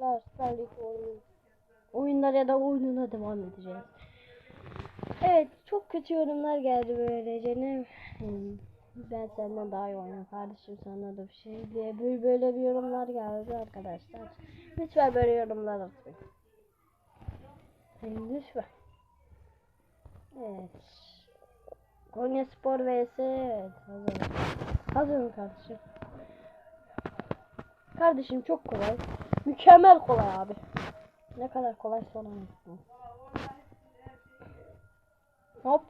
beraber Starlink oyun, oyunlar ya da oyununa devam edeceğiz. Evet çok kötü yorumlar geldi böylece ne hmm, ben senden daha iyi oynuyorum kardeşim sana da bir şey diye böyle, böyle bir yorumlar geldi arkadaşlar. Lütfen böyle yorumlar atmayın. Hmm, Lütfen. Evet. Konya Spor vs. Evet hazırım. Hazırım kardeşim. Kardeşim çok kolay. Mükemmel kolay abi. Ne kadar kolay soramazsın. Hop.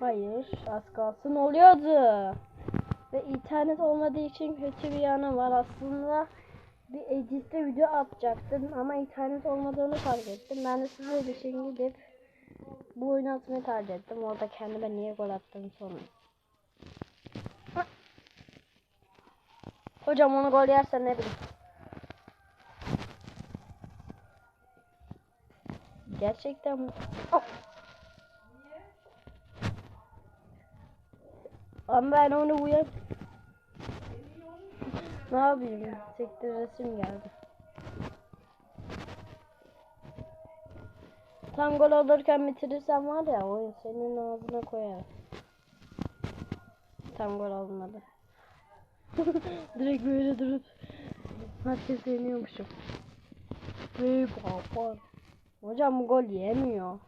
Hayır. Az kalsın oluyordu. Ve internet olmadığı için kötü bir yanı var aslında. Bir editte video atacaktım ama internet olmadığını fark ettim. Ben de sizler için gidip bu oyunu atmayı tercih ettim. Orada kendime niye gol attığımı sorun. Hocam onu gol yersen ne bileyim. Gerçekten? Oh. Ama ben onu uyan. ne yapayım ya? Sektir resim geldi. Tam gol olurken bitirirsen var ya oyun senin ağzına koyar. Tam gol olmadı. Direkt böyle durup herkes yeniyormuşum. Ve baba. Hocam bu gol yemiyor.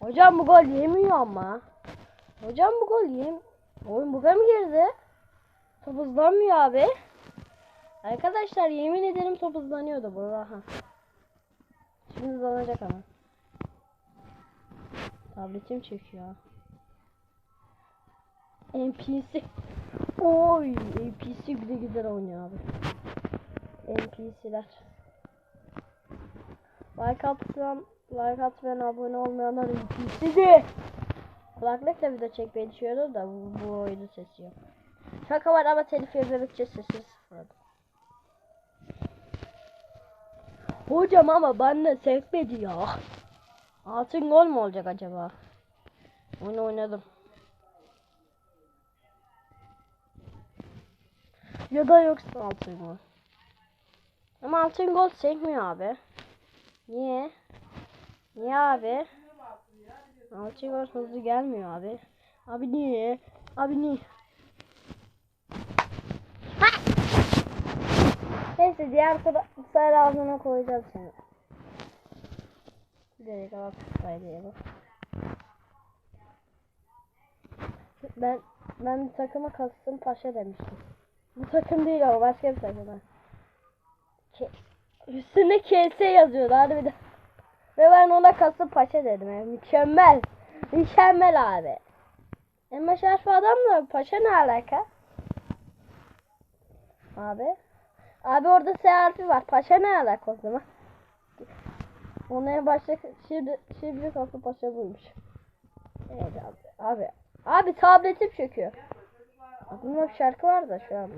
Hocam bu gol yemiyor ama. Hocam bu gol yem. Oyun buga mı girdi? Top hızlanmıyor abi. Arkadaşlar yemin ederim top hızlanıyordu bu. Şimdi hızlanacak ama. Tabletim çekiyor. NPC. Oy, NPC güzel güzel oynuyor abi. NPC'ler. Like atsan, like atmayan abone olmayanlar NPC'di. Kulaklıkla video çekmeyi düşünüyordum da bu, bu oyunun sesi yok. Şaka var ama telif yememekçe sesi sıfırladım. Hocam ama bana sekmedi ya. Altın gol mü olacak acaba? Onu oynadım. Ya da yoksa altın gol. Ama altın gol sekmiyor abi. Niye? Niye abi? Gol hızlı gelmiyor abi. Abi niye? Abi niye? Ha! Neyse diğer kutsayla ağzına koyacağım seni. Direkt al kutsayla Ben ben bir takıma Kasım Paşa demiştim. Bu takım değil ama başka bir takım. ha. Ke Üstünde KS yazıyordu harbiden. Ve ben ona Kasımpaşa dedim. Yani mükemmel. Mükemmel abi. Emma Şerfi adamla Paşa ne alaka? Abi. Abi orada S harfi var. Paşa ne alaka o zaman? Ona en başta şimdi şimdi Kasımpaşa buymuş. Evet abi. Abi. Abi tabletim çöküyor. Aklımda bir şarkı var da şu.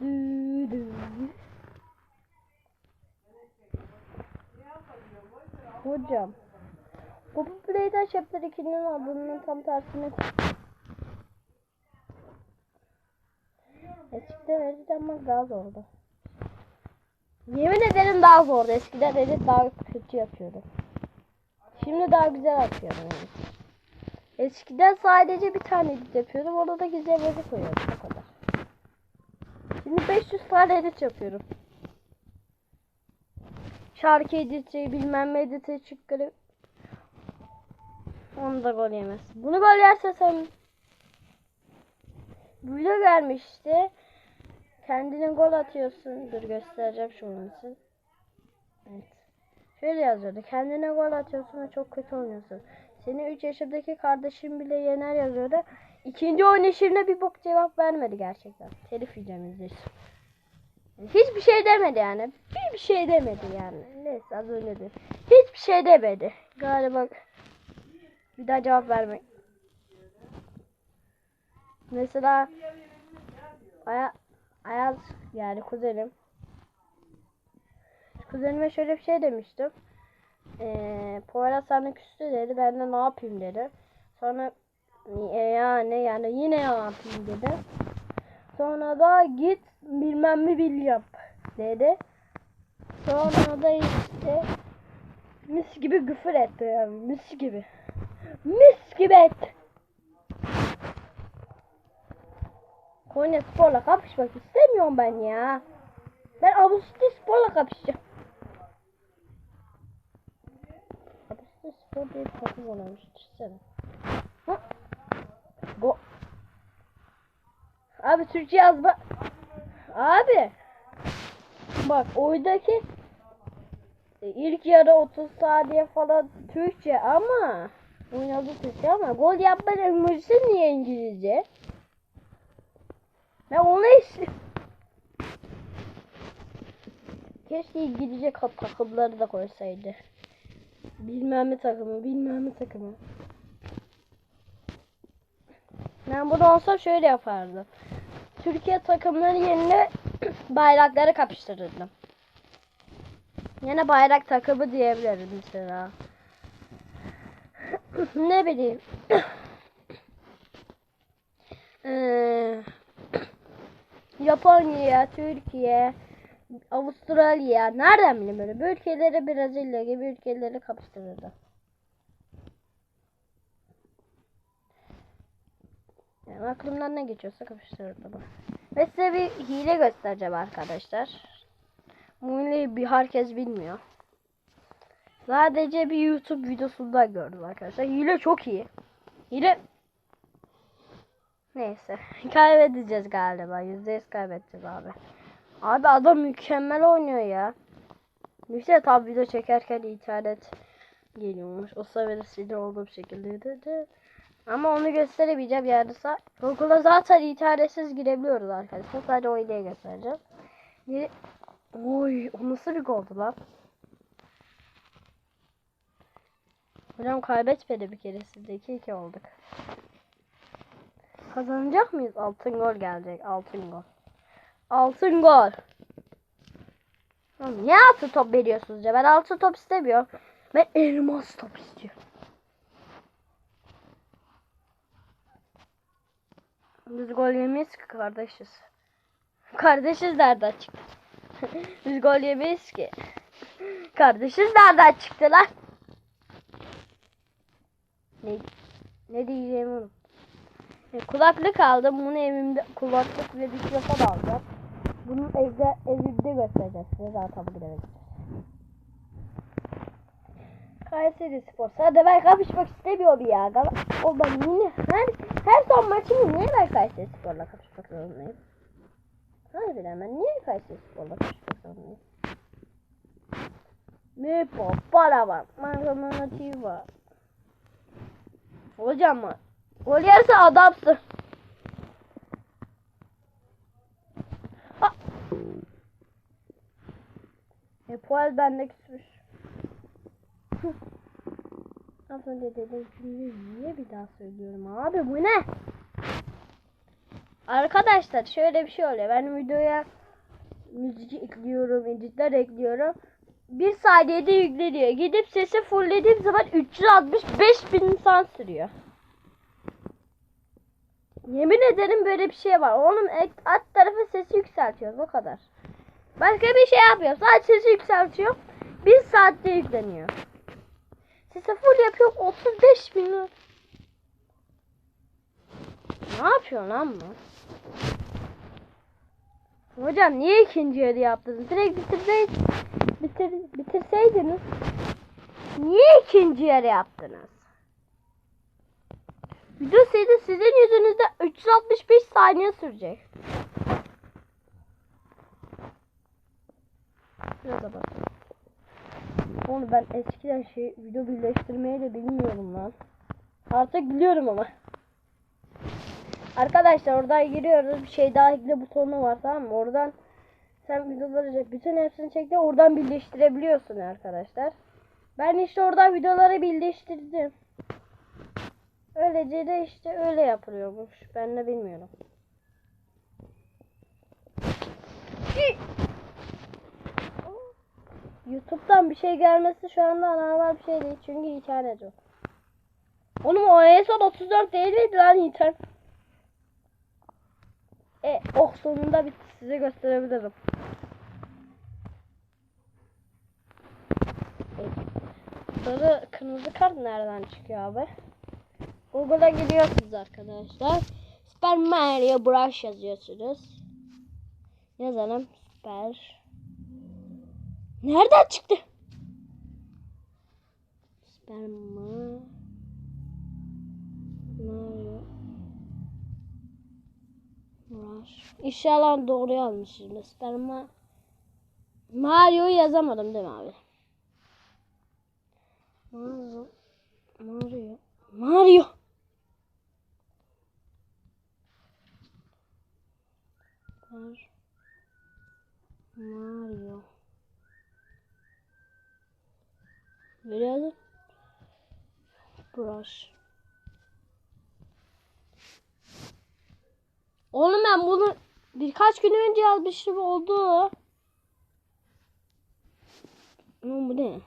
Dü dü. Hocam. Poppy Play'den Chapter 2'nin adının tam tersine Eskiden edit yapmak daha zordu. Yemin ederim daha zordu. Eskiden edit daha kötü yapıyordum. Şimdi daha güzel yapıyorum. Yani. Eskiden sadece bir tane edit yapıyordum. Ona da güzel edit koyuyordum. O kadar. Şimdi 500 tane edit yapıyorum. Şarkı editi, bilmem ne editi çıkarıp onu da gol yemez. Bunu gol yerse sen video gelmişti. Kendine gol atıyorsun. Dur göstereceğim şunun için. Evet. Şöyle yazıyordu. Kendine gol atıyorsun ve çok kötü oynuyorsun. Senin 3 yaşındaki kardeşin bile yener yazıyordu. İkinci oynayışında bir bok cevap vermedi gerçekten. Telif yiyeceğim izlesin. Hiçbir şey demedi yani. Hiçbir şey demedi yani. Neyse az önce de. Hiçbir şey demedi. Galiba bir daha cevap vermek. Mesela Aya Ayaz yani kuzenim. Kuzenime şöyle bir şey demiştim. Ee, Poyraz sana küstü dedi. Ben de ne yapayım dedi. Sonra e, yani yani yine ne yapayım dedi. Sonra da git bilmem mi bil yap. dedi. Sonra da işte mis gibi küfür etti yani mis gibi. Mis gibi etti. Konya Spor'la kapışmak istemiyorum ben ya. Ben Avustralya Spor'la kapışacağım. Avustralya Spor diye bir takım oynamış. Düşünsene. Abi Türkçe yazma. Abi. Bak oradaki e, ilk yarı 30 saniye falan Türkçe ama oynadı Türkçe ama gol yapma emojisi niye İngilizce? Ben onu istiyorum. Keşke İngilizce takımları da koysaydı. Bilmem ne takımı, bilmem ne takımı. Ben bunu olsa şöyle yapardım. Türkiye takımları yerine bayrakları kapıştırırdım. Yine bayrak takımı diyebilirim mesela. ne bileyim. Eee, Japonya, Türkiye, Avustralya, nereden bileyim böyle bu ülkeleri Brezilya gibi ülkeleri kapıştırırdı. Yani aklımdan ne geçiyorsa kapıştırırdım. Ve size bir hile göstereceğim arkadaşlar. Bu bir herkes bilmiyor. Sadece bir YouTube videosunda gördüm arkadaşlar. Hile çok iyi. Hile Neyse. Kaybedeceğiz galiba. %100 kaybedeceğiz abi. Abi adam mükemmel oynuyor ya. İşte tabi video çekerken internet geliyormuş. O sebeple sinir olduğum şekilde dedi. Ama onu gösteremeyeceğim yani. Google'a zaten internetsiz girebiliyoruz arkadaşlar. Sadece o hileyi göstereceğim. Bir... Oy, o nasıl bir goldu lan? Hocam kaybetmedi bir keresinde. 2-2 olduk. Kazanacak mıyız? Altın gol gelecek. Altın gol. Altın gol. Niye altın top veriyorsunuz ya? Ben altın top istemiyorum. Ben elmas top istiyorum. Biz gol yemeyiz ki kardeşiz. Kardeşiz nereden çıktı? Biz gol yemeyiz ki. Kardeşiz nereden çıktı lan? Ne, ne diyeceğimi unuttum. E, kulaklık aldım. Bunu evimde kulaklık ve mikrofon alacağım. Bunu evde evimde göstereceğiz size zaten bugün eve gideceğiz. Kayseri Spor. Sadece ben kapışmak istemiyorum ya. O ben yine her, her son maçımı niye ben Kayseri Spor'la kapışmak zorundayım? Harbiden ben niye Kayseri Spor'la kapışmak zorundayım? Ne para var. Manzamanatiği var. Hocam mı? Gol yerse adamsın. Ha. E Puel bende küsmüş. Az önce dediğim cümleyi niye bir daha söylüyorum abi bu ne? Arkadaşlar şöyle bir şey oluyor. Ben videoya müzik ekliyorum, editler ekliyorum. Bir saniyede yükleniyor. Gidip sesi fulllediğim zaman 365 bin insan sürüyor. Yemin ederim böyle bir şey var. Onun alt tarafı sesi yükseltiyoruz o kadar. Başka bir şey yapmıyor. Sadece sesi yükseltiyor. Bir saatte yükleniyor. Sesi full yapıyor 35 bin. Ne yapıyor lan bu? Hocam niye ikinci yarı yaptınız? Direkt bitirseydiniz. Bitir, bitirseydiniz. Niye ikinci yarı yaptınız? Video serisi sizin yüzünüzde 365 saniye sürecek. Şurada bak. Onu ben eskiden şey video birleştirmeyi de bilmiyorum lan. Artık biliyorum ama. Arkadaşlar oradan giriyoruz. Bir şey daha ekle butonu var tamam mı? Oradan sen videoları bütün hepsini çekti. Oradan birleştirebiliyorsun arkadaşlar. Ben işte oradan videoları birleştirdim. Öylece de işte öyle yapılıyormuş. Ben de bilmiyorum. YouTube'dan bir şey gelmesi şu anda normal bir şey değil. Çünkü internet yok. Oğlum o en son 34 değil miydi lan internet? E oh sonunda bitti. Size gösterebilirim. E, sarı kırmızı kart nereden çıkıyor abi? Google'a giriyorsunuz arkadaşlar. Super Mario Brush yazıyorsunuz. Yazalım. Super Nereden çıktı? Super Ma- Mario Bros. İnşallah doğru yazmışım. Super Ma Mario'yu yazamadım değil mi abi? Mario. Mario. Mario. Mar Mario. Yazın. Brush. Oğlum ben bunu birkaç gün önce yazmışım oldu. Lan bu ne?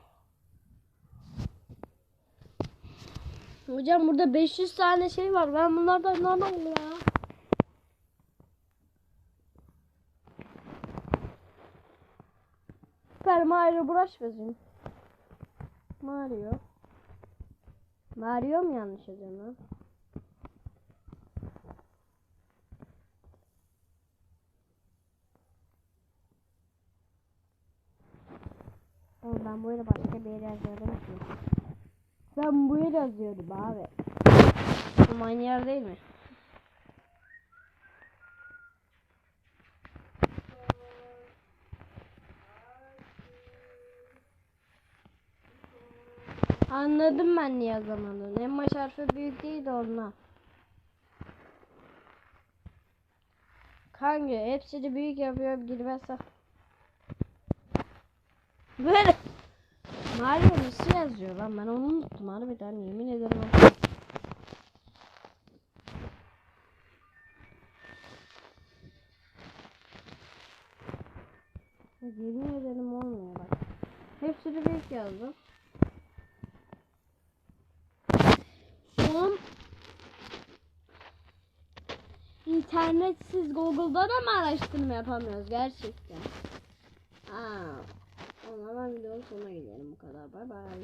Hocam burada 500 tane şey var. Ben bunlardan ne yapayım ya? Mario Bros yazayım. Mario. Mario mu yanlış yazıyorum lan? Oğlum ben böyle başka bir yere yazıyordum ki. Ben bu yere yazıyordum abi. Ama aynı yer değil mi? Anladım ben niye yazamadın. En baş harfi büyük değil de onunla. Kanka hepsini büyük yapıyorum girmezse. Böyle. Mario nasıl yazıyor lan ben onu unuttum harbiden yemin ederim. Yemin ederim olmuyor bak. Hepsini büyük yazdım. Son internetsiz Google'da da mı araştırma yapamıyoruz gerçekten? Aa, o zaman videonun sonuna gidelim bu kadar. Bay bay.